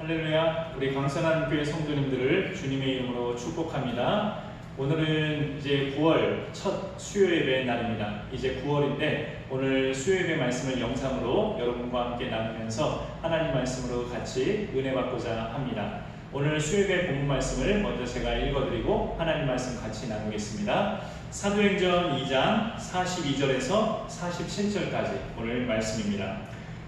할렐루야. 우리 강선한 교회 성도님들을 주님의 이름으로 축복합니다. 오늘은 이제 9월 첫 수요 예배 날입니다. 이제 9월인데 오늘 수요 예배 말씀을 영상으로 여러분과 함께 나누면서 하나님 말씀으로 같이 은혜 받고자 합니다. 오늘 수요 예배 본문 말씀을 먼저 제가 읽어드리고 하나님 말씀 같이 나누겠습니다. 사도행전 2장 42절에서 47절까지 오늘 말씀입니다.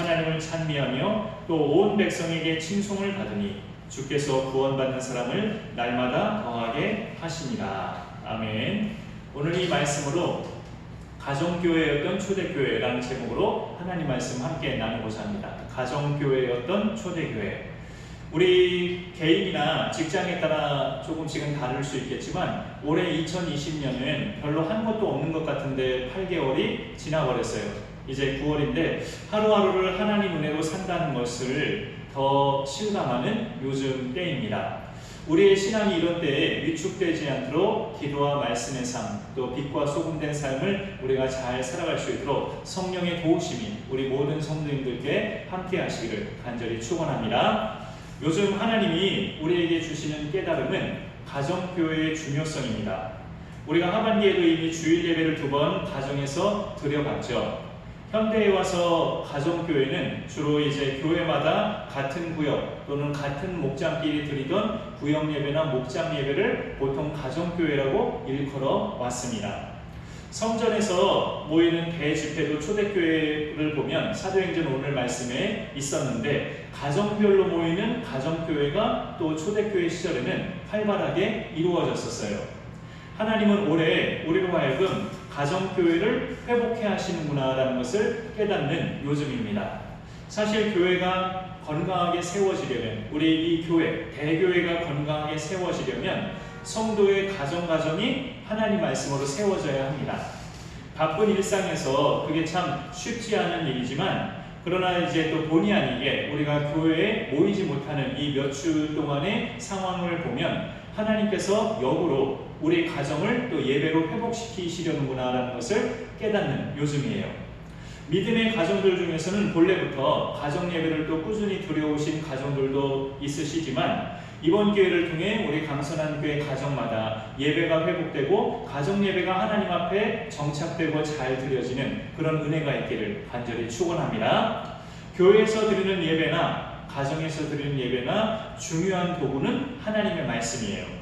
하나님을 찬미하며 또 온 백성에게 칭송을 받으니 주께서 구원받는 사람을 날마다 더하게 하시니라. 아멘. 오늘 이 말씀으로 가정교회였던 초대교회라는 제목으로 하나님 말씀 함께 나누고자 합니다. 가정교회였던 초대교회. 우리 개인이나 직장에 따라 조금씩은 다를 수 있겠지만 올해 2020년은 별로 한 것도 없는 것 같은데 8개월이 지나버렸어요. 이제 9월인데 하루하루를 하나님 은혜로 산다는 것을 더 실감하는 요즘 때입니다. 우리의 신앙이 이런 때에 위축되지 않도록 기도와 말씀의 삶, 또 빛과 소금된 삶을 우리가 잘 살아갈 수 있도록 성령의 도우심이 우리 모든 성도님들께 함께 하시기를 간절히 축원합니다. 요즘 하나님이 우리에게 주시는 깨달음은 가정교회의 중요성입니다. 우리가 하반기에도 이미 주일 예배를 두 번 가정에서 드려봤죠. 현대에 와서 가정교회는 주로 이제 교회마다 같은 구역 또는 같은 목장끼리 드리던 구역 예배나 목장 예배를 보통 가정교회라고 일컬어 왔습니다. 성전에서 모이는 대집회도 초대교회를 보면 사도행전 오늘 말씀에 있었는데 가정별로 모이는 가정교회가 또 초대교회 시절에는 활발하게 이루어졌었어요. 하나님은 올해 우리로 하여금 가정교회를 회복해 하시는구나라는 것을 깨닫는 요즘입니다. 사실 교회가 건강하게 세워지려면 우리 이 교회, 대교회가 건강하게 세워지려면 성도의 가정 가정이 하나님 말씀으로 세워져야 합니다. 바쁜 일상에서 그게 참 쉽지 않은 일이지만 그러나 이제 또 본의 아니게 우리가 교회에 모이지 못하는 이 몇 주 동안의 상황을 보면 하나님께서 역으로 우리 가정을 또 예배로 회복시키시려는구나라는 것을 깨닫는 요즘이에요. 믿음의 가정들 중에서는 본래부터 가정 예배를 또 꾸준히 드려오신 가정들도 있으시지만 이번 기회를 통해 우리 강선한 교회 가정마다 예배가 회복되고 가정 예배가 하나님 앞에 정착되고 잘 드려지는 그런 은혜가 있기를 간절히 축원합니다. 교회에서 드리는 예배나 가정에서 드리는 예배나 중요한 도구는 하나님의 말씀이에요.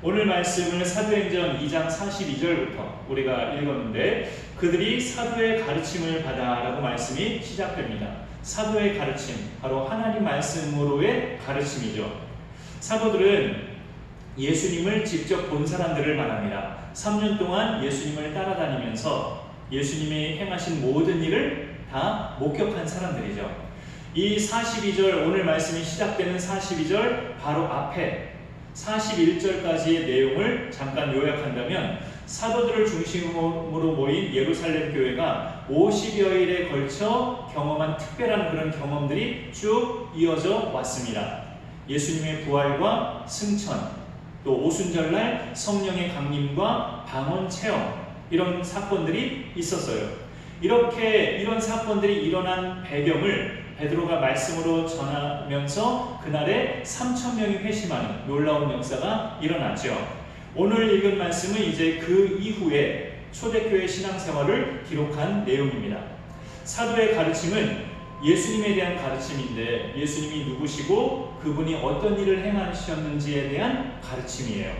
오늘 말씀을 사도행전 2장 42절부터 우리가 읽었는데 그들이 사도의 가르침을 받아라고 말씀이 시작됩니다. 사도의 가르침, 바로 하나님 말씀으로의 가르침이죠. 사도들은 예수님을 직접 본 사람들을 말합니다. 3년 동안 예수님을 따라다니면서 예수님이 행하신 모든 일을 다 목격한 사람들이죠. 이 42절 오늘 말씀이 시작되는 42절 바로 앞에 41절까지의 내용을 잠깐 요약한다면 사도들을 중심으로 모인 예루살렘 교회가 50여일에 걸쳐 경험한 특별한 그런 경험들이 쭉 이어져 왔습니다. 예수님의 부활과 승천, 또 오순절날 성령의 강림과 방언 체험 이런 사건들이 있었어요. 이렇게 이런 사건들이 일어난 배경을 베드로가 말씀으로 전하면서 그날에 3천 명이 회심하는 놀라운 역사가 일어났죠. 오늘 읽은 말씀은 이제 그 이후에 초대교회 신앙생활을 기록한 내용입니다. 사도의 가르침은 예수님에 대한 가르침인데 예수님이 누구시고 그분이 어떤 일을 행하셨는지에 대한 가르침이에요.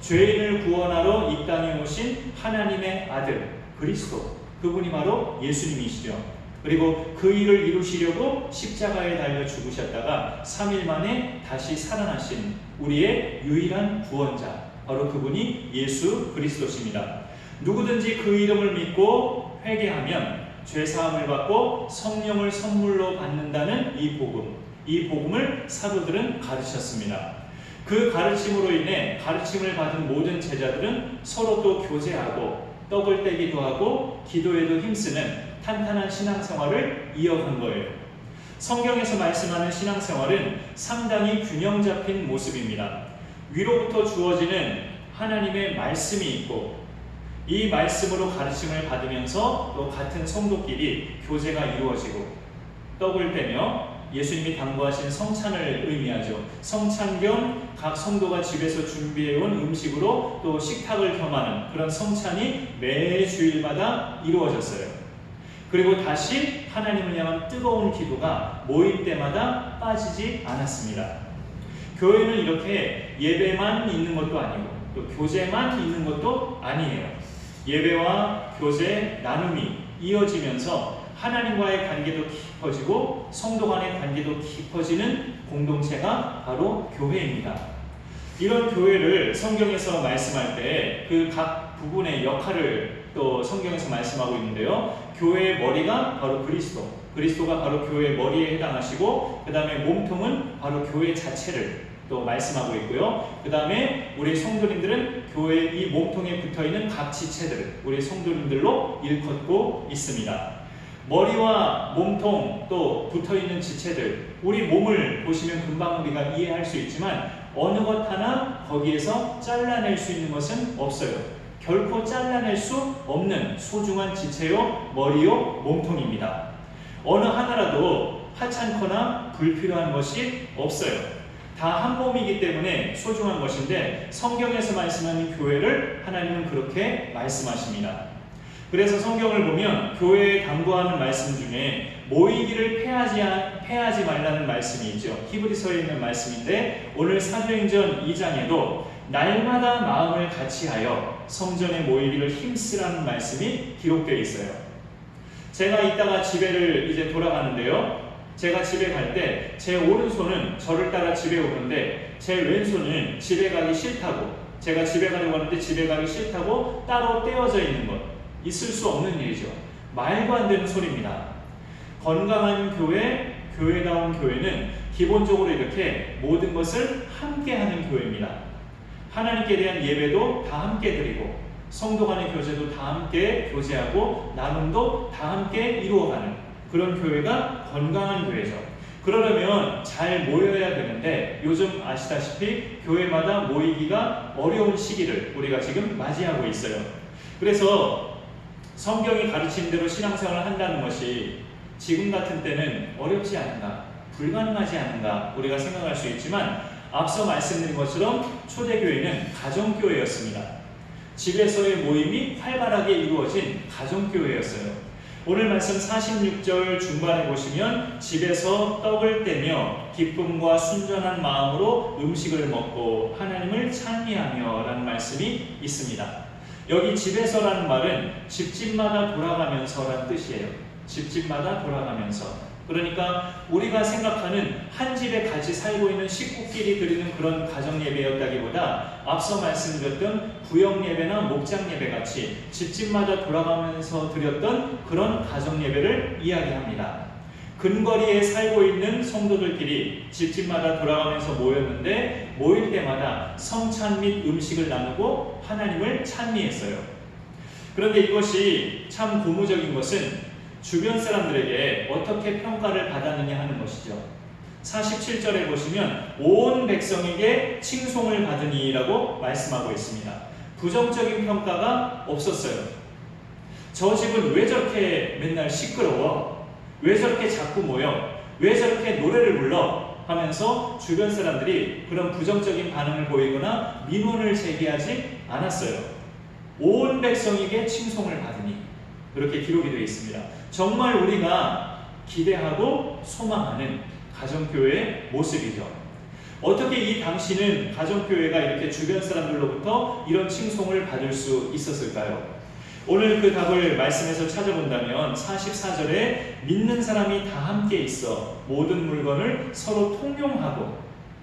죄인을 구원하러 이 땅에 오신 하나님의 아들 그리스도 그분이 바로 예수님이시죠. 그리고 그 일을 이루시려고 십자가에 달려 죽으셨다가 3일 만에 다시 살아나신 우리의 유일한 구원자 바로 그분이 예수 그리스도십니다. 누구든지 그 이름을 믿고 회개하면 죄 사함을 받고 성령을 선물로 받는다는 이 복음 이 복음을 사도들은 가르쳤습니다. 그 가르침으로 인해 가르침을 받은 모든 제자들은 서로 또 교제하고 떡을 떼기도 하고 기도에도 힘쓰는 탄탄한 신앙생활을 이어간 거예요. 성경에서 말씀하는 신앙생활은 상당히 균형 잡힌 모습입니다. 위로부터 주어지는 하나님의 말씀이 있고 이 말씀으로 가르침을 받으면서 또 같은 성도끼리 교제가 이루어지고 떡을 떼며 예수님이 당부하신 성찬을 의미하죠. 성찬 겸 각 성도가 집에서 준비해온 음식으로 또 식탁을 겸하는 그런 성찬이 매 주일마다 이루어졌어요. 그리고 다시 하나님을 향한 뜨거운 기도가 모임 때마다 빠지지 않았습니다. 교회는 이렇게 예배만 있는 것도 아니고 또 교제만 있는 것도 아니에요. 예배와 교제, 나눔이 이어지면서 하나님과의 관계도 깊어지고 성도 간의 관계도 깊어지는 공동체가 바로 교회입니다. 이런 교회를 성경에서 말씀할 때 그 각 부분의 역할을 또 성경에서 말씀하고 있는데요. 교회의 머리가 바로 그리스도, 그리스도가 바로 교회의 머리에 해당하시고 그 다음에 몸통은 바로 교회 자체를 또 말씀하고 있고요. 그 다음에 우리 성도님들은 교회 이 몸통에 붙어 있는 각 지체들을 우리 성도님들로 일컫고 있습니다. 머리와 몸통 또 붙어 있는 지체들, 우리 몸을 보시면 금방 우리가 이해할 수 있지만 어느 것 하나 거기에서 잘라낼 수 있는 것은 없어요. 결코 잘라낼 수 없는 소중한 지체요, 머리요, 몸통입니다. 어느 하나라도 하찮거나 불필요한 것이 없어요. 다 한 몸이기 때문에 소중한 것인데 성경에서 말씀하는 교회를 하나님은 그렇게 말씀하십니다. 그래서 성경을 보면 교회에 당부하는 말씀 중에 모이기를 패하지, 패하지 말라는 말씀이 있죠. 히브리서에 있는 말씀인데 오늘 사도행전 2장에도 날마다 마음을 같이하여 성전에 모이기를 힘쓰라는 말씀이 기록되어 있어요. 제가 이따가 집에를 이제 돌아가는데요. 제가 집에 갈 때 제 오른손은 저를 따라 집에 오는데 제 왼손은 집에 가기 싫다고 제가 집에 가려고 하는데 집에 가기 싫다고 따로 떼어져 있는 것 있을 수 없는 일이죠. 말도 안 되는 소리입니다. 건강한 교회, 교회다운 교회는 기본적으로 이렇게 모든 것을 함께 하는 교회입니다. 하나님께 대한 예배도 다 함께 드리고 성도 간의 교제도 다 함께 교제하고 나눔도 다 함께 이루어가는 그런 교회가 건강한 교회죠. 그러려면 잘 모여야 되는데 요즘 아시다시피 교회마다 모이기가 어려운 시기를 우리가 지금 맞이하고 있어요. 그래서 성경이 가르친 대로 신앙생활을 한다는 것이 지금 같은 때는 어렵지 않은가, 불가능하지 않은가 우리가 생각할 수 있지만 앞서 말씀드린 것처럼 초대교회는 가정교회였습니다. 집에서의 모임이 활발하게 이루어진 가정교회였어요. 오늘 말씀 46절 중반에 보시면 집에서 떡을 떼며 기쁨과 순전한 마음으로 음식을 먹고 하나님을 찬미하며 라는 말씀이 있습니다. 여기 집에서라는 말은 집집마다 돌아가면서라는 뜻이에요. 집집마다 돌아가면서. 그러니까 우리가 생각하는 한 집에 같이 살고 있는 식구끼리 드리는 그런 가정 예배였다기보다 앞서 말씀드렸던 구역 예배나 목장 예배 같이 집집마다 돌아가면서 드렸던 그런 가정 예배를 이야기합니다. 근거리에 살고 있는 성도들끼리 집집마다 돌아가면서 모였는데 모일 때마다 성찬 및 음식을 나누고 하나님을 찬미했어요. 그런데 이것이 참 고무적인 것은 주변 사람들에게 어떻게 평가를 받았느냐 하는 것이죠. 47절에 보시면 온 백성에게 칭송을 받으니라고 말씀하고 있습니다. 부정적인 평가가 없었어요. 저 집은 왜 저렇게 맨날 시끄러워? 왜 저렇게 자꾸 모여? 왜 저렇게 노래를 불러? 하면서 주변 사람들이 그런 부정적인 반응을 보이거나 민원을 제기하지 않았어요. 온 백성에게 칭송을 받으니 그렇게 기록이 되어 있습니다. 정말 우리가 기대하고 소망하는 가정교회의 모습이죠. 어떻게 이 당시는 가정교회가 이렇게 주변 사람들로부터 이런 칭송을 받을 수 있었을까요? 오늘 그 답을 말씀에서 찾아본다면 44절에 믿는 사람이 다 함께 있어 모든 물건을 서로 통용하고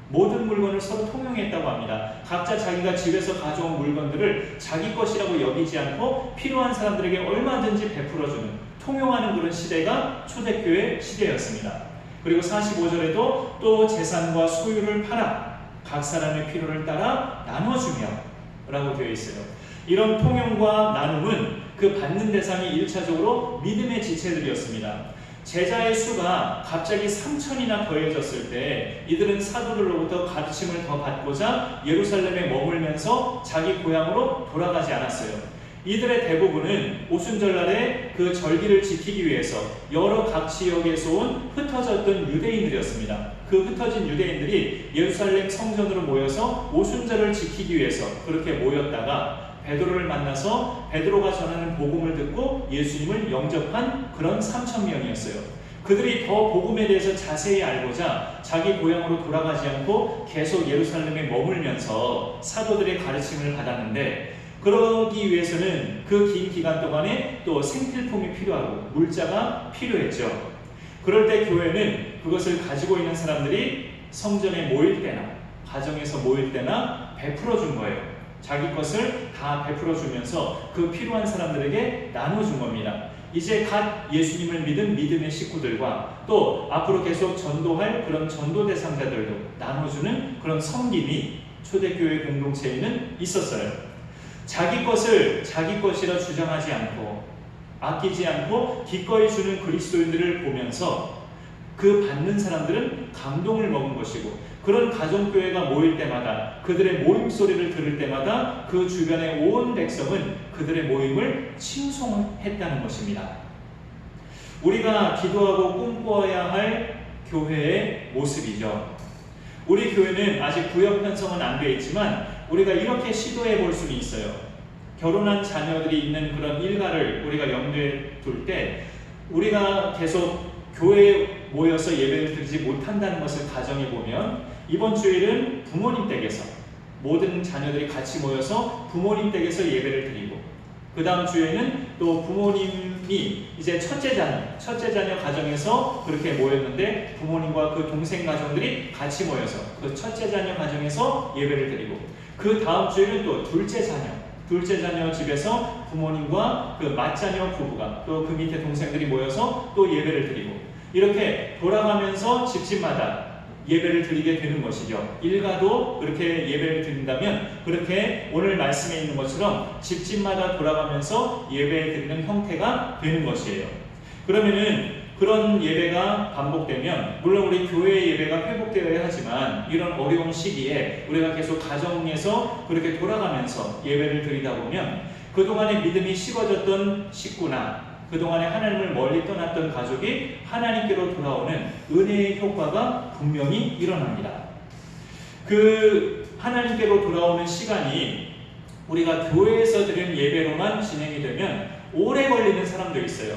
모든 물건을 서로 통용했다고 합니다. 각자 자기가 집에서 가져온 물건들을 자기 것이라고 여기지 않고 필요한 사람들에게 얼마든지 베풀어주는 통용하는 그런 시대가 초대교회 시대였습니다. 그리고 45절에도 또 재산과 소유를 팔아 각 사람의 필요를 따라 나눠주며 라고 되어 있어요. 이런 통용과 나눔은 그 받는 대상이 1차적으로 믿음의 지체들이었습니다. 제자의 수가 갑자기 3천이나 더해졌을 때 이들은 사도들로부터 가르침을 더 받고자 예루살렘에 머물면서 자기 고향으로 돌아가지 않았어요. 이들의 대부분은 오순절날에 그 절기를 지키기 위해서 여러 각 지역에서 온 흩어졌던 유대인들이었습니다. 그 흩어진 유대인들이 예루살렘 성전으로 모여서 오순절을 지키기 위해서 그렇게 모였다가 베드로를 만나서 베드로가 전하는 복음을 듣고 예수님을 영접한 그런 3천 명이었어요. 그들이 더 복음에 대해서 자세히 알고자 자기 고향으로 돌아가지 않고 계속 예루살렘에 머물면서 사도들의 가르침을 받았는데 그러기 위해서는 그 긴 기간 동안에 또 생필품이 필요하고 물자가 필요했죠. 그럴 때 교회는 그것을 가지고 있는 사람들이 성전에 모일 때나 가정에서 모일 때나 베풀어 준 거예요. 자기 것을 다 베풀어 주면서 그 필요한 사람들에게 나눠 준 겁니다. 이제 갓 예수님을 믿은 믿음의 식구들과 또 앞으로 계속 전도할 그런 전도 대상자들도 나눠주는 그런 섬김이 초대교회 공동체에는 있었어요. 자기 것을 자기 것이라 주장하지 않고 아끼지 않고 기꺼이 주는 그리스도인들을 보면서 그 받는 사람들은 감동을 먹은 것이고 그런 가정교회가 모일 때마다 그들의 모임 소리를 들을 때마다 그 주변의 온 백성은 그들의 모임을 칭송했다는 것입니다. 우리가 기도하고 꿈꿔야 할 교회의 모습이죠. 우리 교회는 아직 구역 편성은 안 되어 있지만 우리가 이렇게 시도해 볼 수는 있어요. 결혼한 자녀들이 있는 그런 일가를 우리가 염두에 둘 때 우리가 계속 교회에 모여서 예배를 드리지 못한다는 것을 가정해 보면 이번 주일은 부모님 댁에서 모든 자녀들이 같이 모여서 부모님 댁에서 예배를 드리고 그 다음 주에는 또 부모님이 이제 첫째 자녀, 첫째 자녀 가정에서 그렇게 모였는데 부모님과 그 동생 가정들이 같이 모여서 그 첫째 자녀 가정에서 예배를 드리고 그 다음 주에는 또 둘째 자녀, 둘째 자녀 집에서 부모님과 그 맏자녀 부부가 또 그 밑에 동생들이 모여서 또 예배를 드리고 이렇게 돌아가면서 집집마다 예배를 드리게 되는 것이죠. 일가도 그렇게 예배를 드린다면 그렇게 오늘 말씀에 있는 것처럼 집집마다 돌아가면서 예배 드리는 형태가 되는 것이에요. 그러면은 그런 예배가 반복되면 물론 우리 교회 예배가 회복되어야 하지만 이런 어려운 시기에 우리가 계속 가정에서 그렇게 돌아가면서 예배를 드리다 보면 그동안의 믿음이 식어졌던 식구나 그동안에 하나님을 멀리 떠났던 가족이 하나님께로 돌아오는 은혜의 효과가 분명히 일어납니다. 그 하나님께로 돌아오는 시간이 우리가 교회에서 드리는 예배로만 진행이 되면 오래 걸리는 사람도 있어요.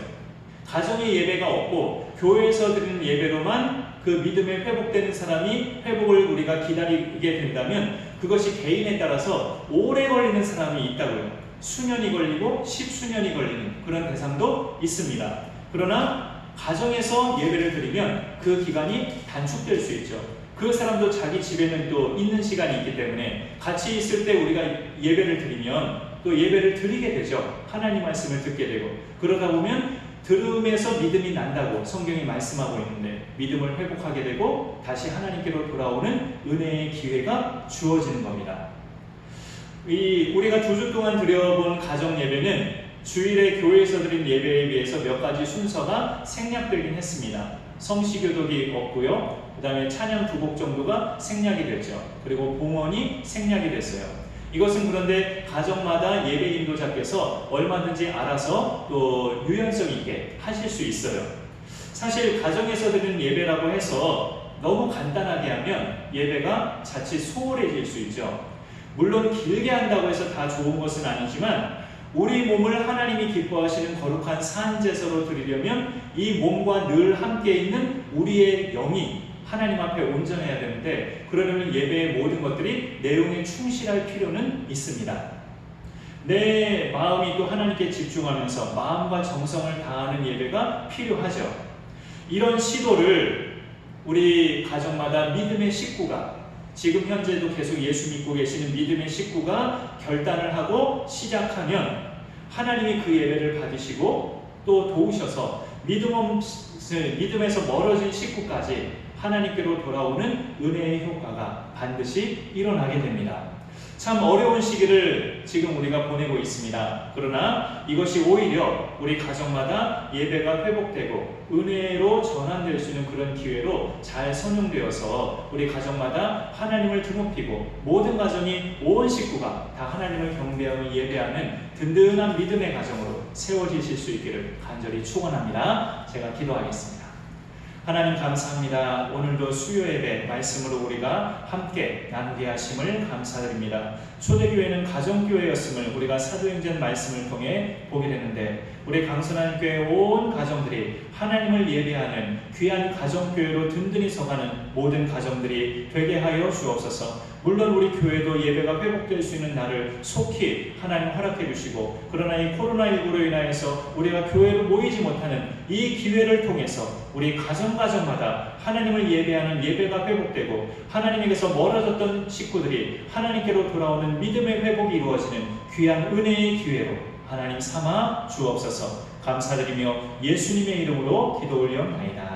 가정의 예배가 없고 교회에서 드리는 예배로만 그 믿음에 회복되는 사람이 회복을 우리가 기다리게 된다면 그것이 개인에 따라서 오래 걸리는 사람이 있다고요. 수년이 걸리고 십수년이 걸리는 그런 대상도 있습니다. 그러나 가정에서 예배를 드리면 그 기간이 단축될 수 있죠. 그 사람도 자기 집에는 또 있는 시간이 있기 때문에 같이 있을 때 우리가 예배를 드리면 또 예배를 드리게 되죠. 하나님 말씀을 듣게 되고 그러다 보면 들음에서 믿음이 난다고 성경이 말씀하고 있는데 믿음을 회복하게 되고 다시 하나님께로 돌아오는 은혜의 기회가 주어지는 겁니다. 이 우리가 두 주 동안 드려본 가정 예배는 주일에 교회에서 드린 예배에 비해서 몇 가지 순서가 생략되긴 했습니다. 성시교독이 없고요. 그 다음에 찬양 두 곡 정도가 생략이 됐죠. 그리고 봉헌이 생략이 됐어요. 이것은 그런데 가정마다 예배 인도자께서 얼마든지 알아서 또 유연성 있게 하실 수 있어요. 사실 가정에서 드리는 예배라고 해서 너무 간단하게 하면 예배가 자칫 소홀해질 수 있죠. 물론 길게 한다고 해서 다 좋은 것은 아니지만 우리 몸을 하나님이 기뻐하시는 거룩한 산제사로 드리려면 이 몸과 늘 함께 있는 우리의 영이 하나님 앞에 온전해야 되는데 그러려면 예배의 모든 것들이 내용에 충실할 필요는 있습니다. 내 마음이 또 하나님께 집중하면서 마음과 정성을 다하는 예배가 필요하죠. 이런 시도를 우리 가정마다 믿음의 식구가 지금 현재도 계속 예수 믿고 계시는 믿음의 식구가 결단을 하고 시작하면 하나님이 그 예배를 받으시고 또 도우셔서 믿음 없, 믿음에서 멀어진 식구까지 하나님께로 돌아오는 은혜의 효과가 반드시 일어나게 됩니다. 참 어려운 시기를 지금 우리가 보내고 있습니다. 그러나 이것이 오히려 우리 가정마다 예배가 회복되고 은혜로 전환될 수 있는 그런 기회로 잘 선용되어서 우리 가정마다 하나님을 드높이고 모든 가정이 온 식구가 다 하나님을 경배하며 예배하는 든든한 믿음의 가정으로 세워지실 수 있기를 간절히 축원합니다. 제가 기도하겠습니다. 하나님 감사합니다. 오늘도 수요 예배 말씀으로 우리가 함께 나누게 하심을 감사드립니다. 초대교회는 가정교회였음을 우리가 사도행전 말씀을 통해 보게 되는데 우리 강선한 교회 온 가정들이 하나님을 예배하는 귀한 가정교회로 든든히 서가는 모든 가정들이 되게 하여 주옵소서. 물론 우리 교회도 예배가 회복될 수 있는 날을 속히 하나님 허락해 주시고 그러나 이 코로나19로 인하여서 우리가 교회로 모이지 못하는 이 기회를 통해서 우리 가정 가정마다 하나님을 예배하는 예배가 회복되고 하나님에게서 멀어졌던 식구들이 하나님께로 돌아오는 믿음의 회복이 이루어지는 귀한 은혜의 기회로 하나님 삼아 주옵소서 감사드리며 예수님의 이름으로 기도 올려나이다.